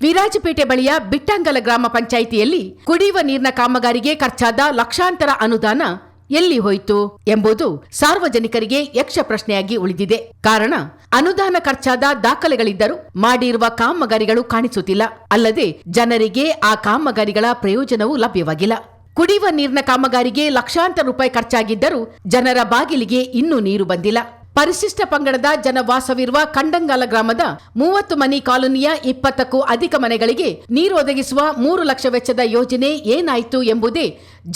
ವಿರಾಜಪೇಟೆ ಬಳಿಯ ಬಿಟ್ಟಂಗಲ ಗ್ರಾಮ ಪಂಚಾಯಿತಿಯಲ್ಲಿ ಕುಡಿಯುವ ನೀರಿನ ಕಾಮಗಾರಿಗೆ ಖರ್ಚಾದ ಲಕ್ಷಾಂತರ ಅನುದಾನ ಎಲ್ಲಿ ಹೋಯಿತು ಎಂಬುದು ಸಾರ್ವಜನಿಕರಿಗೆ ಯಕ್ಷ ಪ್ರಶ್ನೆಯಾಗಿ ಉಳಿದಿದೆ. ಕಾರಣ, ಅನುದಾನ ಖರ್ಚಾದ ದಾಖಲೆಗಳಿದ್ದರೂ ಮಾಡಿರುವ ಕಾಮಗಾರಿಗಳು ಕಾಣಿಸುತ್ತಿಲ್ಲ. ಅಲ್ಲದೆ ಜನರಿಗೆ ಆ ಕಾಮಗಾರಿಗಳ ಪ್ರಯೋಜನವೂ ಲಭ್ಯವಾಗಿಲ್ಲ. ಕುಡಿಯುವ ನೀರಿನ ಕಾಮಗಾರಿಗೆ ಲಕ್ಷಾಂತರ ರೂಪಾಯಿ ಖರ್ಚಾಗಿದ್ದರೂ ಜನರ ಬಾಗಿಲಿಗೆ ಇನ್ನೂ ನೀರು ಬಂದಿಲ್ಲ. ಪರಿಶಿಷ್ಟ ಪಂಗಡದ ಜನವಾಸವಿರುವ ಕಂಡಂಗಾಲ ಗ್ರಾಮದ ಮೂವತ್ತು ಮನಿ ಕಾಲೋನಿಯ ಇಪ್ಪತ್ತಕ್ಕೂ ಅಧಿಕ ಮನೆಗಳಿಗೆ ನೀರು ಒದಗಿಸುವ ಮೂರು ಲಕ್ಷ ವೆಚ್ಚದ ಯೋಜನೆ ಏನಾಯಿತು ಎಂಬುದೇ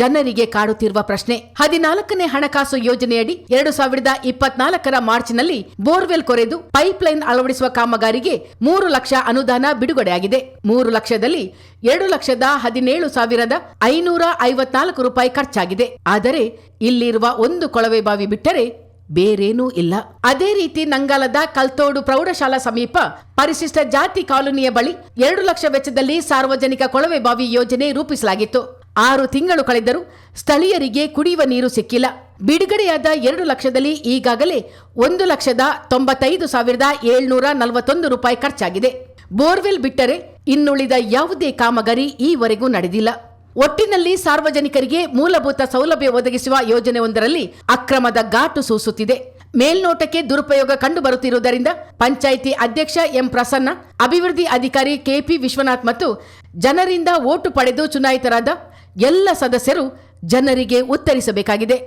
ಜನರಿಗೆ ಕಾಡುತ್ತಿರುವ ಪ್ರಶ್ನೆ. ಹದಿನಾಲ್ಕನೇ ಹಣಕಾಸು ಯೋಜನೆಯಡಿ ಎರಡು ಸಾವಿರದ ಇಪ್ಪತ್ನಾಲ್ಕರ ಮಾರ್ಚ್ನಲ್ಲಿ ಬೋರ್ವೆಲ್ ಕೊರೆದು ಪೈಪ್ಲೈನ್ ಅಳವಡಿಸುವ ಕಾಮಗಾರಿಗೆ ಮೂರು ಲಕ್ಷ ಅನುದಾನ ಬಿಡುಗಡೆಯಾಗಿದೆ. ಮೂರು ಲಕ್ಷದಲ್ಲಿ ಎರಡು ಲಕ್ಷದ ಹದಿನೇಳು ಸಾವಿರದ ಐನೂರ ಐವತ್ನಾಲ್ಕು ರೂಪಾಯಿ ಖರ್ಚಾಗಿದೆ. ಆದರೆ ಇಲ್ಲಿರುವ ಒಂದು ಕೊಳವೆ ಬಾವಿ ಬಿಟ್ಟರೆ ಬೇರೇನೂ ಇಲ್ಲ. ಅದೇ ರೀತಿ ನಂಗಾಲದ ಕಲ್ತೋಡು ಪ್ರೌಢಶಾಲಾ ಸಮೀಪ ಪರಿಶಿಷ್ಟ ಜಾತಿ ಕಾಲೋನಿಯ ಬಳಿ ಎರಡು ಲಕ್ಷ ವೆಚ್ಚದಲ್ಲಿ ಸಾರ್ವಜನಿಕ ಕೊಳವೆ ಬಾವಿ ಯೋಜನೆ ರೂಪಿಸಲಾಗಿತ್ತು. ಆರು ತಿಂಗಳು ಕಳೆದರೂ ಸ್ಥಳೀಯರಿಗೆ ಕುಡಿಯುವ ನೀರು ಸಿಕ್ಕಿಲ್ಲ. ಬಿಡುಗಡೆಯಾದ ಎರಡು ಲಕ್ಷದಲ್ಲಿ ಈಗಾಗಲೇ ಒಂದು ಲಕ್ಷದ ತೊಂಬತ್ತೈದು ಸಾವಿರದ ಏಳ್ನೂರ ನಲವತ್ತೊಂದು ರೂಪಾಯಿ ಖರ್ಚಾಗಿದೆ. ಬೋರ್ವೆಲ್ ಬಿಟ್ಟರೆ ಇನ್ನುಳಿದ ಯಾವುದೇ ಕಾಮಗಾರಿ ಈವರೆಗೂ ನಡೆದಿಲ್ಲ. ಒಟ್ಟಿನಲ್ಲಿ ಸಾರ್ವಜನಿಕರಿಗೆ ಮೂಲಭೂತ ಸೌಲಭ್ಯ ಒದಗಿಸುವ ಯೋಜನೆಯೊಂದರಲ್ಲಿ ಅಕ್ರಮದ ಘಾಟು ಸೂಸುತ್ತಿದೆ. ಮೇಲ್ನೋಟಕ್ಕೆ ದುರುಪಯೋಗ ಕಂಡುಬರುತ್ತಿರುವುದರಿಂದ ಪಂಚಾಯಿತಿ ಅಧ್ಯಕ್ಷ ಎಂ ಪ್ರಸನ್ನ, ಅಭಿವೃದ್ಧಿ ಅಧಿಕಾರಿ ಕೆಪಿ ವಿಶ್ವನಾಥ್ ಮತ್ತು ಜನರಿಂದ ಓಟು ಪಡೆದು ಚುನಾಯಿತರಾದ ಎಲ್ಲ ಸದಸ್ಯರು ಜನರಿಗೆ ಉತ್ತರಿಸಬೇಕಾಗಿದೆ.